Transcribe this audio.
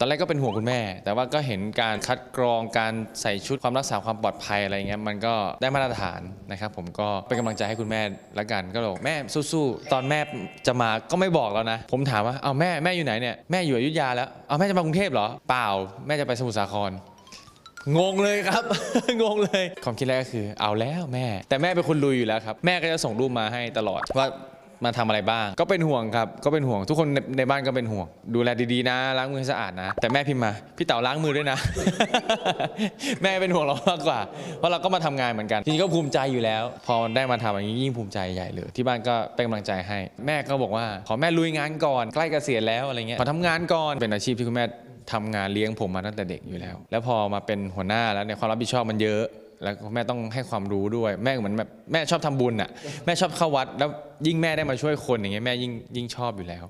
ตอนแรกก็เป็นห่วงคุณแม่ แต่ว่าก็เห็นการคัดกรองการใส่ชุดความรักษาความปลอดภัยอะไรเงี้ยมันก็ได้มาตรฐานนะครับ ผมก็เป็นกำลังใจให้คุณแม่ละกันก็บอกแม่สู้ๆตอนแม่จะมาก็ไม่บอกแล้วนะ ผมถามว่าเอาแม่แม่อยู่ไหนเนี่ยแม่อยู่อยุธยาแล้วเอาแม่จะมากรุงเทพเหรอเปล่า แม่จะไปสมุทรสาครงงเลยครับ งงเลย ความคิดแรกก็คือเอาแล้วแม่ แต่แม่เป็นคนลุยอยู่แล้วครับ แม่ก็จะส่งรูปมาให้ตลอดว่า มาทำอะไรบ้าง ก็เป็นห่วงครับ ก็เป็นห่วงทุกคนในในบ้านก็เป็นห่วง ดูแลดีๆนะ ล้างมือให้สะอาดนะ แต่แม่พิมพ์มาพี่เต๋าล้างมือด้วยนะ แม่เป็นห่วงเรามากกว่า เพราะเราก็มาทำงานเหมือนกันทีนี้ก็ภูมิใจอยู่แล้ว พอได้มาทำอย่างนี้ยิ่งภูมิใจใหญ่เลย ที่บ้านก็เป็นกำลังใจให้ แม่ก็บอกว่า ขอแม่ลุยงานก่อนใกล้เกษียณแล้วอะไรเงี้ยขอทำงานก่อนเป็นอาชีพที่คุณแม่ทำงานเลี้ยงผมมาตั้งแต่เด็กอยู่แล้ว แล้วพอมาเป็นหัวหน้าแล้วเนี่ยความรับผิดชอบมันเยอะ แล้วแม่ต้องให้ความรู้ด้วย แม่เหมือนแบบแม่ชอบทำบุญอะแม่ชอบเข้าวัด แล้วยิ่งแม่ได้มาช่วยคนอย่างเงี้ยแม่ยิ่งยิ่งชอบอยู่แล้ว